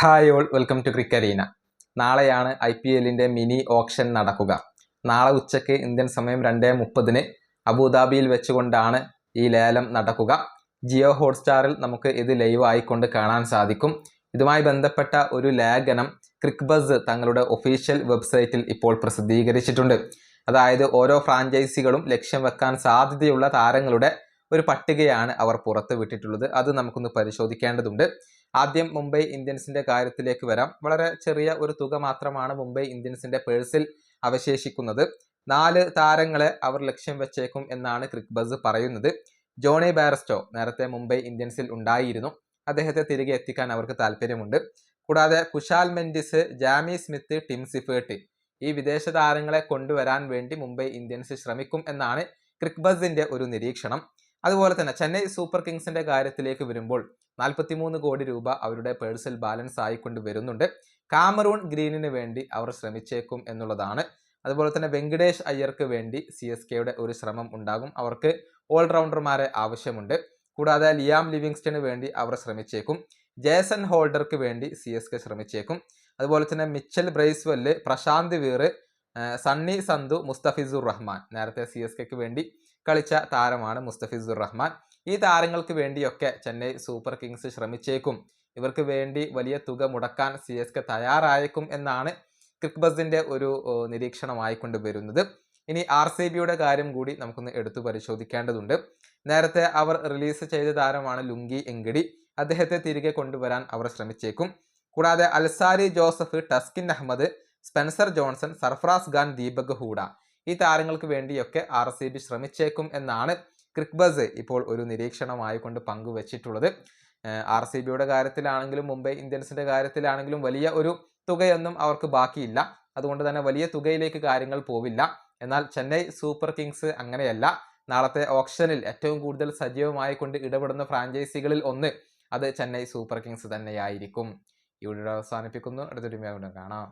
Hi all welcome to Cricarena നാളെയാണ് I P എല്ലിന്റെ mini auction നടക്കുക. നാളെ ഉച്ചയ്ക്ക് ഇന്ത്യൻ സമയം രണ്ടേ മുപ്പതിന് അബുദാബിയിൽ വെച്ചുകൊണ്ടാണ് ഈ ലേലം നടക്കുക. ജിയോ ഹോട്ട്സ്റ്റാറിൽ നമുക്ക് ഇത് ലൈവ് ആയിക്കൊണ്ട് കാണാൻ സാധിക്കും. ഇതുമായി ബന്ധപ്പെട്ട ഒരു ലേഖനം ക്രിക്ബസ് തങ്ങളുടെ ഒഫീഷ്യൽ വെബ്സൈറ്റിൽ ഇപ്പോൾ പ്രസിദ്ധീകരിച്ചിട്ടുണ്ട്. അതായത് ഓരോ ഫ്രാഞ്ചൈസികളും ലക്ഷ്യം വെക്കാൻ സാധ്യതയുള്ള താരങ്ങളുടെ ഒരു പട്ടികയാണ് അവർ പുറത്തു വിട്ടിട്ടുള്ളത് അത് നമുക്കൊന്ന് പരിശോധിക്കേണ്ടതുണ്ട്. ആദ്യം മുംബൈ ഇന്ത്യൻസിന്റെ കാര്യത്തിലേക്ക് വരാം. വളരെ ചെറിയ ഒരു തുക മാത്രമാണ് മുംബൈ ഇന്ത്യൻസിന്റെ പേഴ്സിൽ അവശേഷിക്കുന്നത്. നാല് താരങ്ങളെ അവർ ലക്ഷ്യം വെച്ചേക്കും എന്നാണ് ക്രിക്ബസ് പറയുന്നത്. ജോണി ബാരസ്റ്റോ നേരത്തെ മുംബൈ ഇന്ത്യൻസിൽ ഉണ്ടായിരുന്നു. അദ്ദേഹത്തെ തിരികെ എത്തിക്കാൻ അവർക്ക് താല്പര്യമുണ്ട് കൂടാതെ Kushal Mendis Jamie Smith Tim Seifert ഈ വിദേശ താരങ്ങളെ കൊണ്ടുവരാൻ വേണ്ടി മുംബൈ ഇന്ത്യൻസ് ശ്രമിക്കും എന്നാണ് ക്രിക്ബസിന്റെ ഒരു നിരീക്ഷണം. അതുപോലെ തന്നെ ചെന്നൈ സൂപ്പർ കിങ്സിന്റെ കാര്യത്തിലേക്ക് വരുമ്പോൾ നാൽപ്പത്തിമൂന്ന് കോടി രൂപ അവരുടെ പേഴ്സൽ ബാലൻസ് ആയിക്കൊണ്ട് വരുന്നുണ്ട്. കാമറൂൺ ഗ്രീനിന് വേണ്ടി അവർ ശ്രമിച്ചേക്കും എന്നുള്ളതാണ്. അതുപോലെ തന്നെ വെങ്കടേഷ് അയ്യർക്ക് വേണ്ടി സി എസ് കെയുടെ ഒരു ശ്രമം ഉണ്ടാകും. അവർക്ക് ഓൾറൗണ്ടർമാരെ ആവശ്യമുണ്ട്. കൂടാതെ ലിയാം ലിവിങ്സ്റ്റന് വേണ്ടി അവർ ശ്രമിച്ചേക്കും. ജേസൺ ഹോൾഡർക്ക് വേണ്ടി സി എസ് കെ ശ്രമിച്ചേക്കും. അതുപോലെ തന്നെ മിച്ചൽ ബ്രൈസ്വെൽ പ്രശാന്ത് വീർ സണ്ണി സന്തു മുസ്തഫിസുർ റഹ്മാൻ. നേരത്തെ സി എസ് കെക്ക് വേണ്ടി കളിച്ച താരമാണ് മുസ്തഫിസുർ റഹ്മാൻ. ഈ താരങ്ങൾക്ക് വേണ്ടിയൊക്കെ ചെന്നൈ സൂപ്പർ കിങ്സ് ശ്രമിച്ചേക്കും. ഇവർക്ക് വേണ്ടി വലിയ തുക മുടക്കാൻ സി എസ് കെ തയ്യാറായേക്കും എന്നാണ് ക്രിക്ബസിന്റെ ഒരു നിരീക്ഷണമായിക്കൊണ്ട് വരുന്നത് ഇനി ആർ സി ബിയുടെ കാര്യം കൂടി നമുക്കൊന്ന് എടുത്തു പരിശോധിക്കേണ്ടതുണ്ട്. നേരത്തെ അവർ റിലീസ് ചെയ്ത താരമാണ് ലുങ്കി എങ്കിടി. അദ്ദേഹത്തെ തിരികെ കൊണ്ടുവരാൻ അവർ ശ്രമിച്ചേക്കും. കൂടാതെ Alzarri Joseph Taskin Ahmed Spencer Johnson Sarfaraz Khan Deepak Hooda. ഈ താരങ്ങൾക്ക് വേണ്ടിയൊക്കെ ആർ സി ബി ശ്രമിച്ചേക്കും എന്നാണ് ക്രിക്ബസ് ഇപ്പോൾ ഒരു നിരീക്ഷണമായി കൊണ്ട് പങ്കുവച്ചിട്ടുള്ളത്. ആർ സി ബിയുടെ കാര്യത്തിലാണെങ്കിലും മുംബൈ ഇന്ത്യൻസിന്റെ കാര്യത്തിലാണെങ്കിലും വലിയ ഒരു തുകയൊന്നും അവർക്ക് ബാക്കിയില്ല. അതുകൊണ്ട് തന്നെ വലിയ തുകയിലേക്ക് കാര്യങ്ങൾ പോവില്ല. എന്നാൽ ചെന്നൈ സൂപ്പർ കിങ്സ് അങ്ങനെയല്ല. നാളത്തെ ഓപ്ഷനിൽ ഏറ്റവും കൂടുതൽ സജീവമായി കൊണ്ട് ഇടപെടുന്ന ഫ്രാഞ്ചൈസികളിൽ ഒന്ന് അത് ചെന്നൈ സൂപ്പർ കിങ്സ് തന്നെയായിരിക്കും. വീഡിയോ അവസാനിപ്പിക്കുന്നു. അടുത്തൊരു കാണാം.